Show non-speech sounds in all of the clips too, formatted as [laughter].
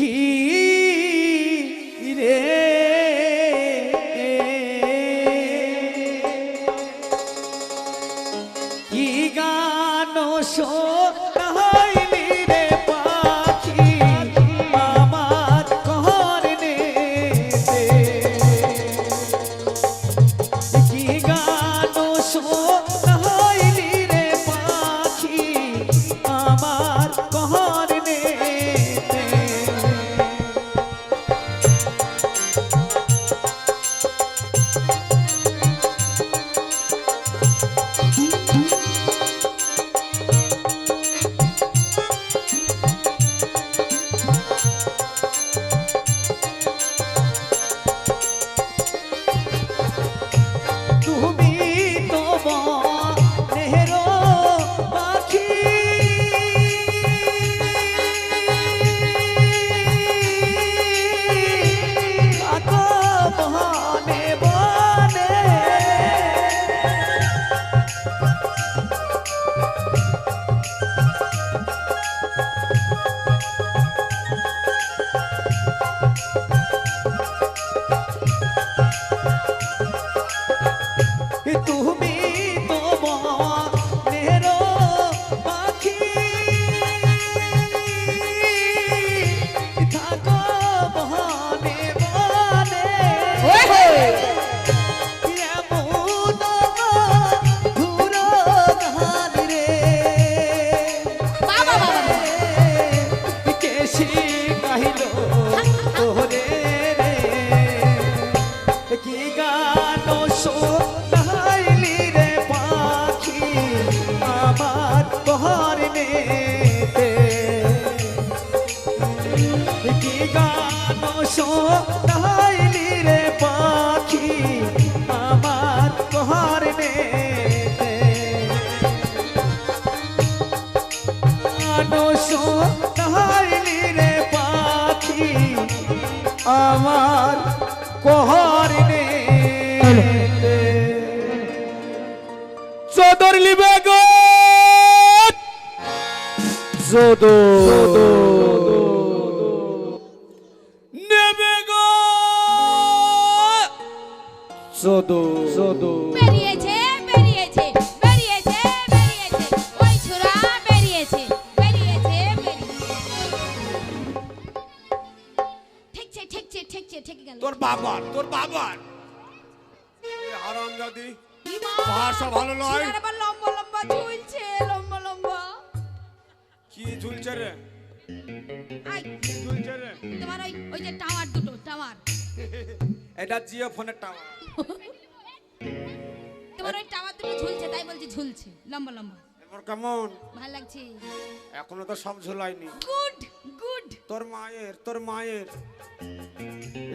কি Oh. আমার বহর নেতে। কি গান শোনাইলি রে পাখি? আমার বহর নেতে। গান আমার কহর চদো নেবে গো চদো চদো বেরিয়েছে বেরিয়েছে বেরিয়েছে বেরিয়েছে। ওই বেরিয়েছে বেরিয়েছে ঠিকছে ঠিকছে ঠিকছে ঠিক গেল। তোর বাবার তোর বাবার। আরাম দাদি ভাষা ভালো নয়। লম্বা লম্বা লম্বা কি ঝুলছে রে? আই। ঝুলছে রে? তোমার ওই ওই যে টাওয়ার দুটো টাওয়ার। এটা জিও ফোনের টাওয়ার। তোমার ওই টাওয়ার দুটো ঝুলছে তাই বলছি ঝুলছে। লম্বা লম্বা। এবার কেমন? ভালো লাগছে? এখনও তো সব ঝুলাইনি গুড গুড। তোর মায়ের তোর মায়ের।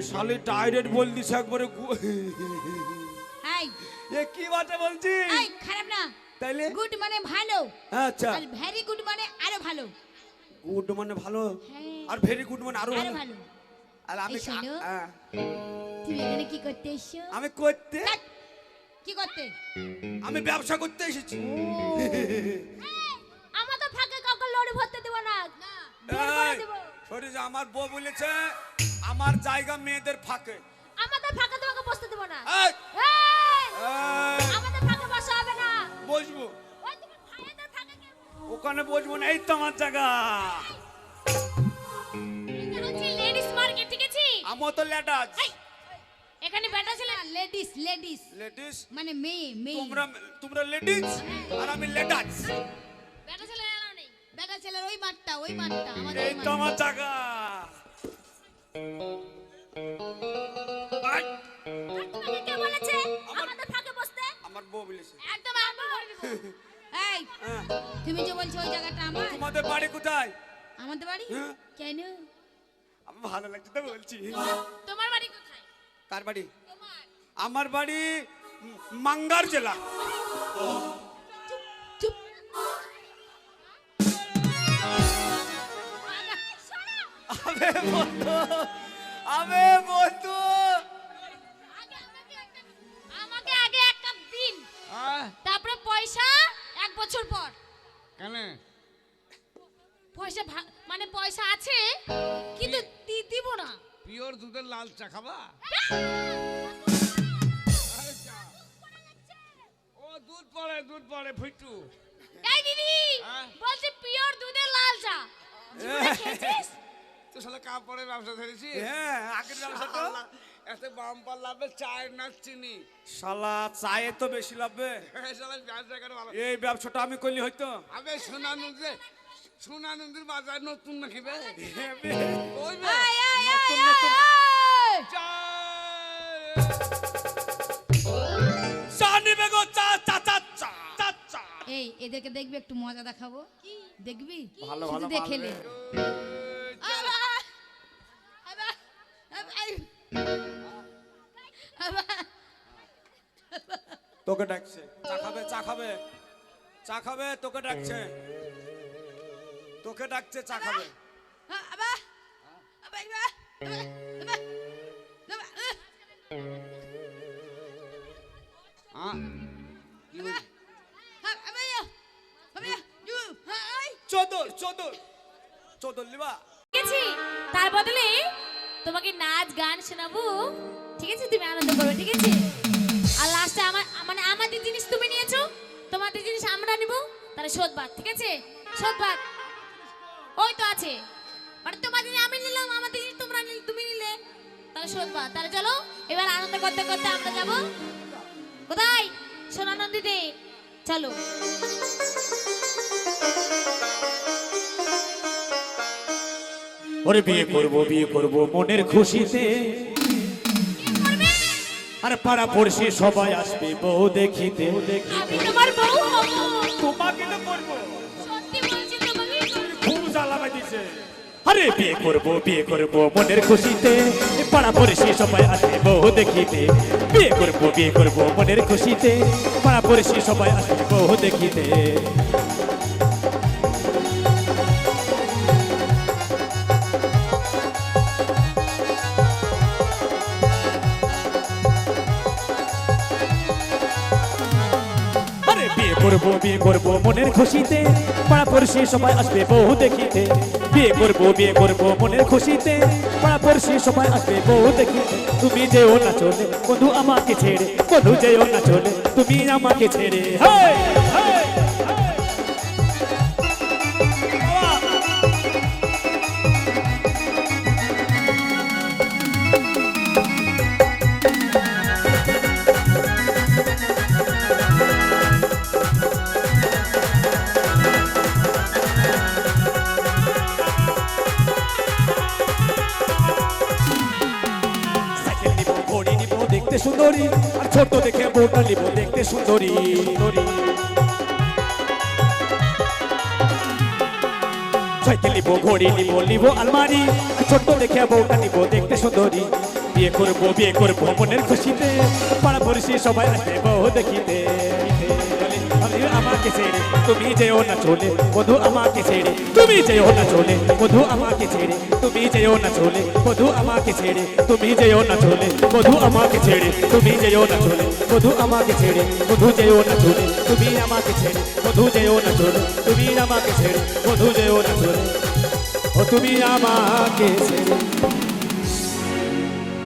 শালি ডাইরেক্ট বল দিছে একবারে এই। এ কি বাটা বলছি এই খারাপ না। তাইলে? গুড মানে ভালো। আচ্ছা। আর ভেরি গুড মানে আরও ভালো। গুড মানে ভালো হ্যাঁ। আর ভেরি গুড মানে আরও ভালো। আর আমি। তুমি এখানে কি করতে এসছো? আমি করতে? কি করতে? আমি ব্যবসা করতে এসেছি। আমার তো ফাঁকে কাউকে লড়ে ভরতে দেব না। সরি যে আমার বউ বলেছে আমার জায়গা মেয়েদের ফাঁকে। আমাদের ফাঁকে তোমাকে বসতে দেব না। ওখানে বসবো না এই তো আমার জায়গা। লেডিস মার্কেট ঠিক আছে? আমার তো লেটাস। এখানে ছিল লেডিস লেডিস। লেডিস? মানে মেয়ে মেয়ে। তোমরা তোমরা লেডিস? আর আমি ছেলে নেই। ছেলের ওই মাঠটা ওই মাঠটা আমাদের এই তো। আমার জায়গা। আই, কে বলেছে? আমাদের ফাঁকে বসতে? আমার বউ বলেছে। একদম [laughs] এই তুমি যে বলছো ওই জায়গাটা আমার? তোমাদের বাড়ি কোথায়? আমাদের বাড়ি? হ্যাঁ। কেন? আমার ভালো লাগছে তো বলছি। তোমার বাড়ি কোথায়? কার বাড়ি? আমার বাড়ি মাঙ্গার জেলা। আবে বন্ধু আবে বন্ধু। কেন পয়সা মানে পয়সা আছে কিন্তু দুধের লাল চা খাবা। ও দুধ পড়ে দুধ পড়ে ফুটু। এই দিদি হ্যাঁ? বলছি পিওর দুধের লাল চা। জীবনে খেয়েছিস? তো শালা কাপড়ে ব্যবসা ধরেছি হ্যাঁ আগের ব্যবসা তো? এত বাম্পার লাভে চায়ের না চিনি। শালা চায়ে তো বেশি লাগবে এই শালা ব্যবসা করে ভালো এই ব্যবসাটা আমি করলি হয়তো। আবে সোনানন্দে সোনানন্দের বাজার নতুন নাকি বে? হ্যাঁ, ওই বে নতুন, নতুন। চা চা নিবে গো চা চা চা চা চা চা। এই এদেরকে দেখবি একটু মজা দেখাবো। দেখবি? ভালো, ভালো, দেখেলে আবা! আবা! আবা! আই! আবা! তোকে ডাকছে। চা খাবে চা খাবে। চা খাবে তোকে ডাকছে। তোকে ডাকছে চা খাবে! হ্যাঁ। চোদর চোদর। লিবা। তার বদলে তোমাকে নাচ, গান শোনাবো। ঠিক আছে, তুমি আনন্দ করবে ঠিক আছে? আর লাস্টে আমার মানে আমাদের জিনিস তুমি নিয়েছো, তোমাদের জিনিস আমরা নিব। তাহলে শোধবাদ ঠিক আছে? শোধবাদ ওই তো আছে। মানে তোমাদের আমি নিলাম, আমাদের জিনিস তোমরা তুমি নিলে। তাহলে শোধবাদ তাহলে চলো, এবার আনন্দ করতে করতে আমরা যাব। কোথায়? সোনানন্দীতে। চলো। ওরে বিয়ে করব বিয়ে করব মনের খুশিতে। আর পাড়া পড়শি সবাই আসবে বউ দেখিতে। আমি তোমার বউ হব। তোমাকে তো করব। সত্যি বলছি তোমাকেই খুব জ্বালাবে দিছে। আরে বিয়ে করব বিয়ে করব মনের খুশিতে। পাড়া পড়শি সবাই আসবে বউ দেখিতে। বিয়ে করব বিয়ে করব মনের খুশিতে। পাড়া পড়শি সবাই আসবে বউ দেখিতে। করব বিয়ে করব মনের খুশিতে। পাড়া পড়শি সবাই আসবে বহু দেখিতে। বিয়ে করব বিয়ে করব মনের খুশিতে। পাড়া পড়শি সবাই আসবে বহু দেখিতে। তুমি যেও না চলে বন্ধু আমাকে ছেড়ে। বন্ধু যেও না চলে তুমি আমাকে ছেড়ে। হাই, দেখতে সুন্দরী, আর ছোট দেখে বউটা নিব দেখতে সুন্দরী। নিব, ঘড়ি নিব নিব আলমারি, আর ছোট দেখে বউটা নিব দেখতে সুন্দরী। বিয়ে করব বিয়ে করব মনের খুশিতে পাড়া পড়ছি সবাই আসবে বউ দেখিতে। আমাকে ছেড়ে, তুমি যেও না চলে বধু আমাকে ছেড়ে, তুমি যেও না চলে বধু আমাকে ছেড়ে, তুমি যেও না চলে বধু আমাকে ছেড়ে, তুমি যেও না চলে বধু আমাকে ছেড়ে, তুমি যেও না চলে বধু আমাকে ছেড়ে বধু যেও না চলে, তুমি আমাকে ছেড়ে বধু যেও না চলে, তুমি আমাকে ছেড়ে বধু যেও না চলে। ও তুমি আমাকে ছেড়ে।